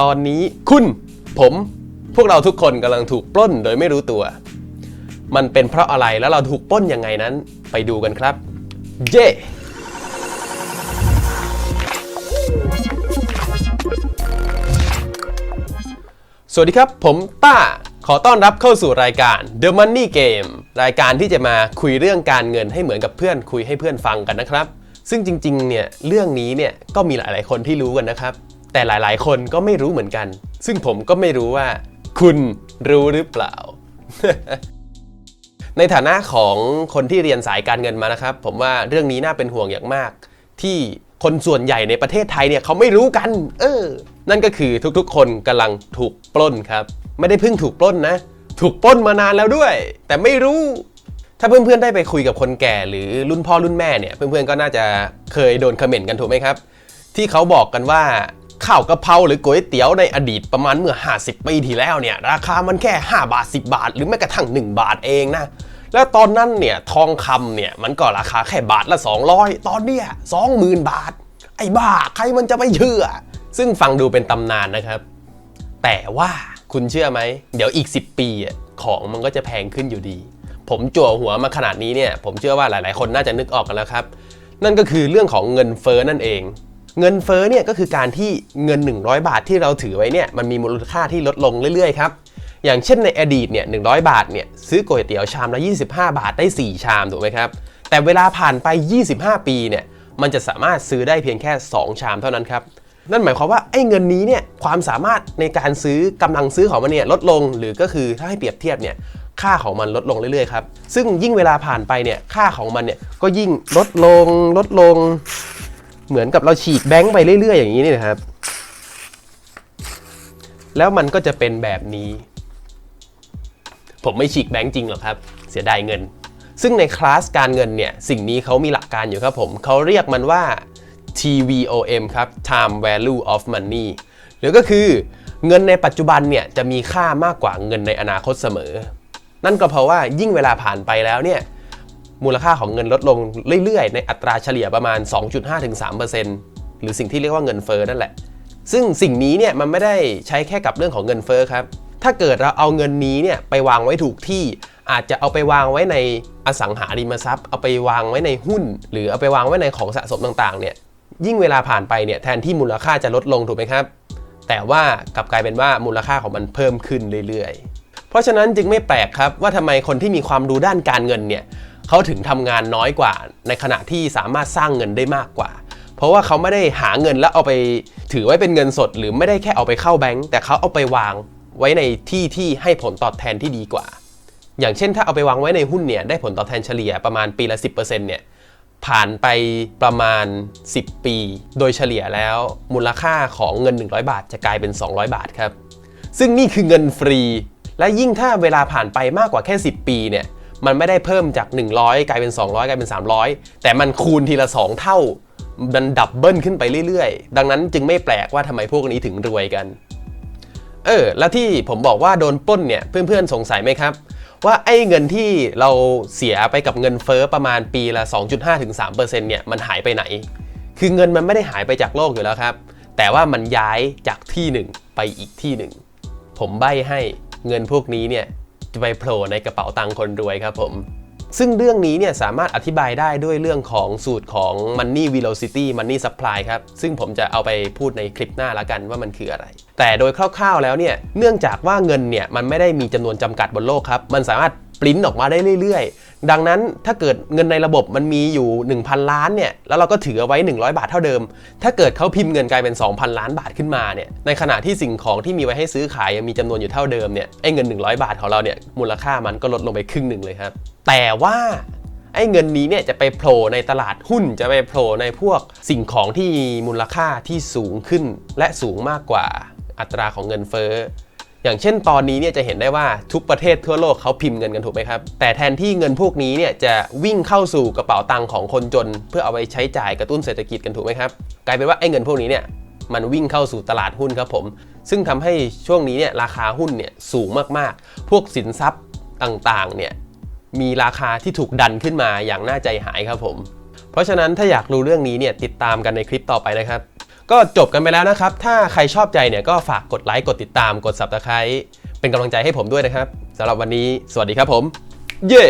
ตอนนี้คุณผมพวกเราทุกคนกำลังถูกปล้นโดยไม่รู้ตัว มันเป็นเพราะอะไรแล้วเราถูกปล้นยังไงนั้นไปดูกันครับ เย่สวัสดีครับ ผมต้าขอต้อนรับเข้าสู่รายการ The Money Game รายการที่จะมาคุยเรื่องการเงินให้เหมือนกับเพื่อนคุยให้เพื่อนฟังกันนะครับ ซึ่งจริงๆเนี่ยเรื่องนี้เนี่ยก็มีหลายๆคนที่รู้กันนะครับ แต่หลายๆ คนก็ไม่รู้เหมือนกัน ซึ่งผมก็ไม่รู้ว่า คุณรู้หรือเปล่า ในฐานะของคนที่เรียนสายการเงินมานะครับ ผมว่าเรื่องนี้น่าเป็นห่วงอย่างมาก ที่คนส่วนใหญ่ในประเทศไทยเนี่ยเขาไม่รู้กัน เออ นั่นก็คือทุกๆ คนกำลังถูกปล้นครับ ไม่ได้เพิ่งถูกปล้นนะ ถูกปล้นมานานแล้วด้วย แต่ไม่รู้ถ้าเพื่อนๆได้ไปคุยกับคนแก่หรือรุ่นพ่อรุ่นแม่เนี่ยเพื่อนๆก็น่าจะเคยโดนคอมเมนต์กันถูกไหมครับ ที่เขาบอกกันว่า ข้าวกะเพราหรือก๋วยเตี๋ยวในอดีตประมาณเมื่อ 50 ปีที่แล้วเนี่ย ราคามันแค่ 5 บาท 10 บาท หรือแม้กระทั่ง 1 บาทเองนะ แล้วตอนนั้นเนี่ยทองคำเนี่ยมันก็ราคาแค่บาทละ 200 ตอนเนี้ย20,000 บาท ไอ้บ้าใครมันจะไปเชื่อ ซึ่งฟังดูเป็นตำนานนะครับ แต่ว่าคุณเชื่อไหม เดี๋ยวอีก 10 ปีของมันก็จะแพงขึ้นอยู่ดี ผมจั่วหัวมาขนาดนี้เนี่ยผมเชื่อว่าหลาย ๆ คนน่าจะนึกออกกันแล้วครับ นั่นก็คือเรื่องของเงินเฟ้อนั่นเอง เงินเฟ้อเนี่ยก็คือการที่เงิน 100 บาทที่เราถือไว้เนี่ยมันมีมูลค่าที่ลดลงเรื่อยๆครับอย่างเช่นในอดีตเนี่ย100 บาทเนี่ยซื้อก๋วยเตี๋ยวชามละ 25 บาทได้ 4 ชามถูกไหมครับแต่เวลาผ่านไป 25 ปีเนี่ยมันจะสามารถซื้อได้เพียงแค่ 2 ชามเท่านั้นครับนั่นหมายความว่าไอ้เงินนี้เนี่ยความสามารถในการซื้อกำลังซื้อของมันเนี่ยลดลงหรือก็คือถ้าให้เปรียบเทียบเนี่ยค่าของมันลดลงเรื่อยๆครับซึ่งยิ่งเวลาผ่านไปเนี่ยค่าของมันเนี่ยก็ยิ่งลดลงลดลง เหมือนกับเราฉีกแบงค์ไปเรื่อยๆอย่างนี้นี่นะครับ แล้วมันก็จะเป็นแบบนี้ ผมไม่ฉีกแบงค์จริงหรอกครับ เสียดายเงิน ซึ่งในคลาสการเงินเนี่ยสิ่งนี้เขามีหลักการอยู่ครับผมเขาเรียกมันว่า TVOM ครับ Time Value of Money หรือก็คือเงินในปัจจุบันเนี่ยจะมีค่ามากกว่าเงินในอนาคตเสมอ นั่นก็เพราะว่ายิ่งเวลาผ่านไปแล้วเนี่ย มูลค่าของเงินลดลงเรื่อยๆ ในอัตราเฉลี่ยประมาณ 2.5-3%หรือสิ่งที่เรียกว่าเงินเฟอ้อนั่นแหละ ซึ่งสิ่งนี้เนี่ยมันไม่ได้ใช้แค่กับเรื่องของเงินเฟอ้อครับ ถ้าเกิดเราเอาเงินนี้เนี่ยไปวางไว้ถูกที่ อาจจะเอาไปวางไว้ในอสังหาริมทรัพย์ เอาไปวางไว้ในหุ้น หรือเอาไปวางไว้ในของสะสมต่างๆ เนี่ยยิ่งเวลาผ่านไปเนี่ยแทนที่มูลค่าจะลดลงถูกไหมครับ แต่ว่ากลับกลายเป็นว่ามูลค่าของมันเพิ่มขึ้นเรื่อยๆ เพราะฉะนั้นจึงไม่แปลกครับว่าทำไมคนที่มีความรู้ด้านการเงินเนี่ย เขาถึงทำงานน้อยกว่า ในขณะที่สามารถสร้างเงินได้มากกว่า เพราะว่าเขาไม่ได้หาเงินแล้วเอาไปถือไว้เป็นเงินสด หรือไม่ได้แค่เอาไปเข้าแบงก์แต่เขาเอาไปวางไว้ในที่ที่ให้ผลตอบแทนที่ดีกว่า อย่างเช่นถ้าเอาไปวางไว้ในหุ้นเนี่ยได้ผลตอบแทนเฉลี่ยประมาณปีละ 10%เนี่ยผ่านไปประมาณ 10 ปี โดยเฉลี่ยแล้วมูลค่าของเงิน 100 บาทจะกลายเป็น 200 บาทครับ ซึ่งนี่คือเงินฟรี และยิ่งถ้าเวลาผ่านไปมากกว่าแค่ 10 ปีเนี่ย มันไม่ได้เพิ่มจาก 100 กลายเป็น 200 กลายเป็น 300 แต่มันคูณทีละ 2 เท่ามันดับเบิลขึ้นไปเรื่อยๆ ดังนั้นจึงไม่แปลกว่าทำไมพวกนี้ถึงรวยกัน เออ แล้วที่ผมบอกว่าโดนปล้นเนี่ยเพื่อนๆสงสัยไหมครับ ว่าไอ้เงินที่เราเสียไปกับเงินเฟ้อประมาณปีละ 2.5-3%เนี่ยมันหายไปไหน คือเงินมันไม่ได้หายไปจากโลกอยู่แล้วครับ แต่ว่ามันย้ายจากที่หนึ่งไปอีกที่หนึ่งผมใบ้ให้เงินพวกนี้เนี่ย จะไปโผล่ในกระเป๋าตังค์คนรวยครับผม ซึ่งเรื่องนี้เนี่ยสามารถอธิบายได้ด้วยเรื่องของสูตรของ Money Velocity Money Supply ครับ ซึ่งผมจะเอาไปพูดในคลิปหน้าละกันว่ามันคืออะไร แต่โดยคร่าวๆแล้วเนี่ยเนื่องจากว่าเงินเนี่ยมันไม่ได้มีจำนวนจำกัดบนโลกครับมันสามารถปริ้นออกมาได้เรื่อยๆ ดังนั้นถ้าเกิดเงินในระบบมันมีอยู่ 1,000 ล้านเนี่ยแล้วเราก็ถือเอาไว้ 100 บาทเท่าเดิม ถ้าเกิดเขาพิมพ์เงินกลายเป็น 2,000 ล้านบาทขึ้นมาเนี่ยในขณะที่สิ่งของที่มีไว้ให้ซื้อขายยังมีจำนวนอยู่เท่าเดิมเนี่ยไอ้เงิน 100 บาทของเราเนี่ยมูลค่ามันก็ลดลงไปครึ่งหนึ่งเลยครับแต่ว่าไอ้เงินนี้เนี่ยจะไปโผล่ในตลาดหุ้นจะไปโผล่ในพวกสิ่งของที่มีมูลค่าที่สูงขึ้น และสูงมากกว่าอัตราของเงินเฟ้อ อย่างเช่นตอนนี้เนี่ยจะเห็นได้ว่าทุกประเทศทั่วโลกเขาพิมพ์เงินกันถูกไหมครับ แต่แทนที่เงินพวกนี้เนี่ยจะวิ่งเข้าสู่กระเป๋าตังค์ของคนจน เพื่อเอาไปใช้จ่ายกระตุ้นเศรษฐกิจกันถูกไหมครับ กลายเป็นว่าไอ้เงินพวกนี้เนี่ยมันวิ่งเข้าสู่ตลาดหุ้นครับผม ซึ่งทำให้ช่วงนี้เนี่ยราคาหุ้นเนี่ยสูงมากๆ พวกสินทรัพย์ต่างๆเนี่ยมีราคาที่ถูกดันขึ้นมาอย่างน่าใจหายครับผม เพราะฉะนั้นถ้าอยากรู้เรื่องนี้เนี่ยติดตามกันในคลิปต่อไปนะครับ ก็จบกันไปแล้วนะครับ ถ้าใครชอบใจเนี่ยก็ฝากกดไลค์ กดติดตาม กด subscribe เป็นกำลังใจให้ผมด้วยนะครับสำหรับวันนี้ สวัสดีครับผม เย้